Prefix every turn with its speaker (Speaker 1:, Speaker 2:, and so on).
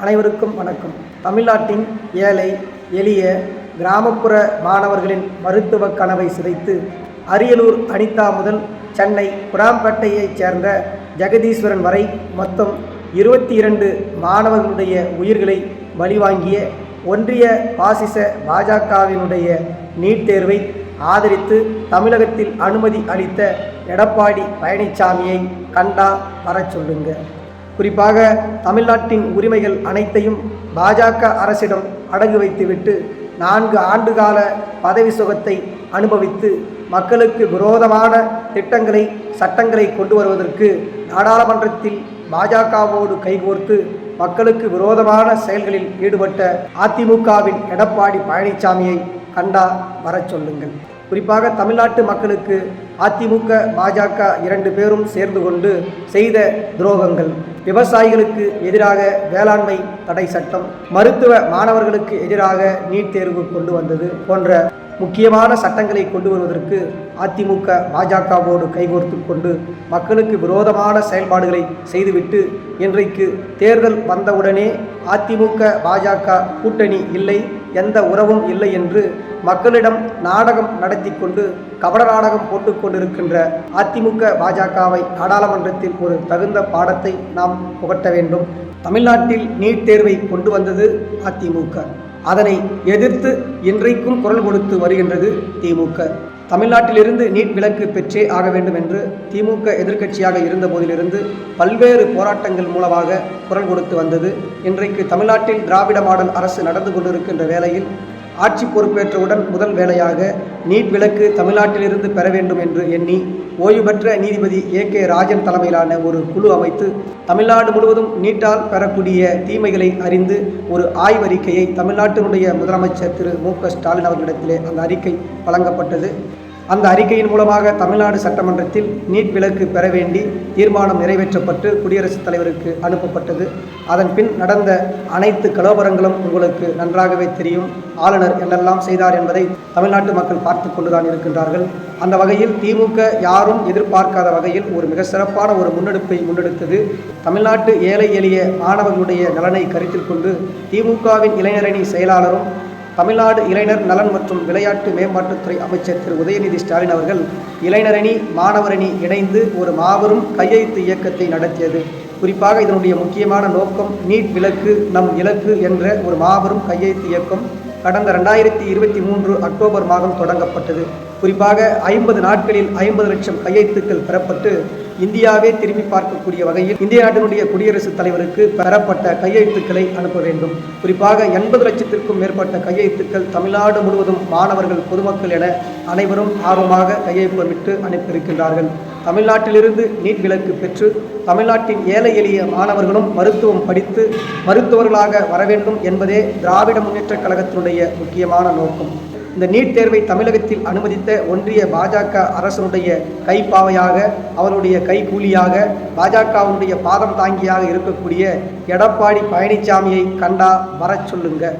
Speaker 1: அனைவருக்கும் வணக்கம். தமிழ்நாட்டின் ஏழை எளிய கிராமப்புற மாணவர்களின் மருத்துவ கனவை சிதைத்து அரியலூர் அனிதா முதல் சென்னை குடாம்பேட்டையைச் சேர்ந்த ஜெகதீஸ்வரன் வரை மொத்தம் இருபத்தி இரண்டு மாணவர்களுடைய உயிர்களை பலிவாங்கிய ஒன்றிய பாசிச பாஜகவினுடைய நீட் தேர்வை ஆதரித்து தமிழகத்தில் அனுமதி அளித்த எடப்பாடி பழனிசாமியை கண்டா வரச் சொல்லுங்கள் குறிப்பாக தமிழ்நாட்டின் உரிமைகள் அனைத்தையும் பாஜக அரசிடம் அடகு வைத்துவிட்டு நான்கு ஆண்டுகால பதவி சுகத்தை அனுபவித்து மக்களுக்கு விரோதமான திட்டங்களை சட்டங்களை கொண்டு வருவதற்கு நாடாளுமன்றத்தில் பாஜகவோடு கைகோர்த்து மக்களுக்கு விரோதமான செயல்களில் ஈடுபட்ட அதிமுகவின் எடப்பாடி பழனிசாமியை கண்டா வரச் சொல்லுங்கள். குறிப்பாக தமிழ்நாட்டு மக்களுக்கு அதிமுக பாஜக இரண்டு பேரும் சேர்ந்து கொண்டு செய்த துரோகங்கள். விவசாயிகளுக்கு எதிராக வேளாண்மை தடை சட்டம் மருத்துவ மாணவர்களுக்கு எதிராக நீட் தேர்வு கொண்டு வந்தது போன்ற முக்கியமான சட்டங்களை கொண்டு வருவதற்கு அதிமுக பாஜகவோடு கைகோர்த்து கொண்டு மக்களுக்கு விரோதமான செயல்பாடுகளை செய்துவிட்டு இன்றைக்கு தேர்தல் வந்தவுடனே அதிமுக பாஜக கூட்டணி இல்லை எந்த உறவும் இல்லை என்று மக்களிடம் நாடகம் நடத்தி கொண்டு கபட நாடகம் போட்டுக்கொண்டிருக்கின்ற அதிமுக பாஜகவை நாடாளுமன்றத்தில் ஒரு தகுந்த பாடத்தை நாம் புகட்ட வேண்டும். தமிழ்நாட்டில் நீட் தேர்வை கொண்டு வந்தது அதிமுக. அதனை எதிர்த்து இன்றைக்கும் குரல் கொடுத்து வருகின்றது திமுக. தமிழ்நாட்டிலிருந்து நீட் விலக்கு பெற்றே ஆக வேண்டும் என்று திமுக எதிர்க்கட்சியாக இருந்த போதிலிருந்து பல்வேறு போராட்டங்கள் மூலமாக குரல் கொடுத்து வந்தது. இன்றைக்கு தமிழ்நாட்டில் திராவிட மாடல் அரசு நடந்து கொண்டிருக்கின்ற வேளையில் ஆட்சி பொறுப்பேற்றவுடன் முதல் வேலையாக நீட் விலக்கு தமிழ்நாட்டிலிருந்து பெற வேண்டும் என்று எண்ணி ஓய்வு பெற்ற நீதிபதி ஏ கே ராஜன் தலைமையிலான ஒரு குழு அமைத்து தமிழ்நாடு முழுவதும் நீட்டால் பெறக்கூடிய தீமைகளை அறிந்து ஒரு ஆய்வறிக்கையை தமிழ்நாட்டினுடைய முதலமைச்சர் திரு மு க ஸ்டாலின் அவர்களிடத்திலே அந்த அறிக்கை வழங்கப்பட்டது. அந்த அறிக்கையின் மூலமாக தமிழ்நாடு சட்டமன்றத்தில் நீட் விலக்கு பெற வேண்டி தீர்மானம் நிறைவேற்றப்பட்டு குடியரசுத் தலைவருக்கு அனுப்பப்பட்டது. அதன் பின் நடந்த அனைத்து கலோபரங்களும் உங்களுக்கு நன்றாகவே தெரியும். ஆளுநர் என்னெல்லாம் செய்தார் என்பதை தமிழ்நாட்டு மக்கள் பார்த்து கொண்டுதான் இருக்கின்றார்கள். அந்த வகையில் திமுக யாரும் எதிர்பார்க்காத வகையில் ஒரு மிக சிறப்பான ஒரு முன்னெடுப்பை முன்னெடுத்தது. தமிழ்நாட்டு ஏழை எளிய மாணவர்களுடைய நலனை கருத்தில் கொண்டு திமுகவின் இளைஞரணி செயலாளரும் தமிழ்நாடு இளைஞர் நலன் மற்றும் விளையாட்டு மேம்பாட்டுத்துறை அமைச்சர் திரு. உதயநிதி ஸ்டாலின் அவர்கள் இளைஞரணி மாணவரணி இணைந்து ஒரு மாபெரும் கையெழுத்து இயக்கத்தை நடத்தியது. குறிப்பாக இதனுடைய முக்கியமான நோக்கம் நீட் விலக்கு நம் இலக்கு என்ற ஒரு மாபெரும் கையெழுத்து இயக்கம் கடந்த ரெண்டாயிரத்தி இருபத்தி மூன்று அக்டோபர் மாதம் தொடங்கப்பட்டது. குறிப்பாக ஐம்பது நாட்களில் ஐம்பது லட்சம் கையெழுத்துக்கள் பெறப்பட்டு இந்தியாவே திரும்பி பார்க்கக்கூடிய வகையில் இந்திய நாட்டினுடைய குடியரசுத் தலைவருக்கு பெறப்பட்ட கையெழுத்துக்களை அனுப்ப வேண்டும். குறிப்பாக எண்பது லட்சத்திற்கும் மேற்பட்ட கையெழுத்துக்கள் தமிழ்நாடு முழுவதும் மாணவர்கள் பொதுமக்கள் என அனைவரும் ஆர்வமாக கையெழுப்பமிட்டு அனுப்பியிருக்கின்றார்கள். தமிழ்நாட்டிலிருந்து நீட் விலக்கு பெற்று தமிழ்நாட்டின் ஏழை எளிய மாணவர்களும் மருத்துவம் படித்து மருத்துவர்களாக வர வேண்டும் என்பதே திராவிட முன்னேற்றக் கழகத்தினுடைய முக்கியமான நோக்கம். இந்த நீட் தேர்வை தமிழகத்தில் அனுமதித்த ஒன்றிய பாஜக அரசனுடைய கைப்பாவையாக அவருடைய கைகூலியாக பாஜகவுடைய பாதம் தாங்கியாக இருக்கக்கூடிய எடப்பாடி பழனிசாமியை கண்டா வரச் சொல்லுங்க.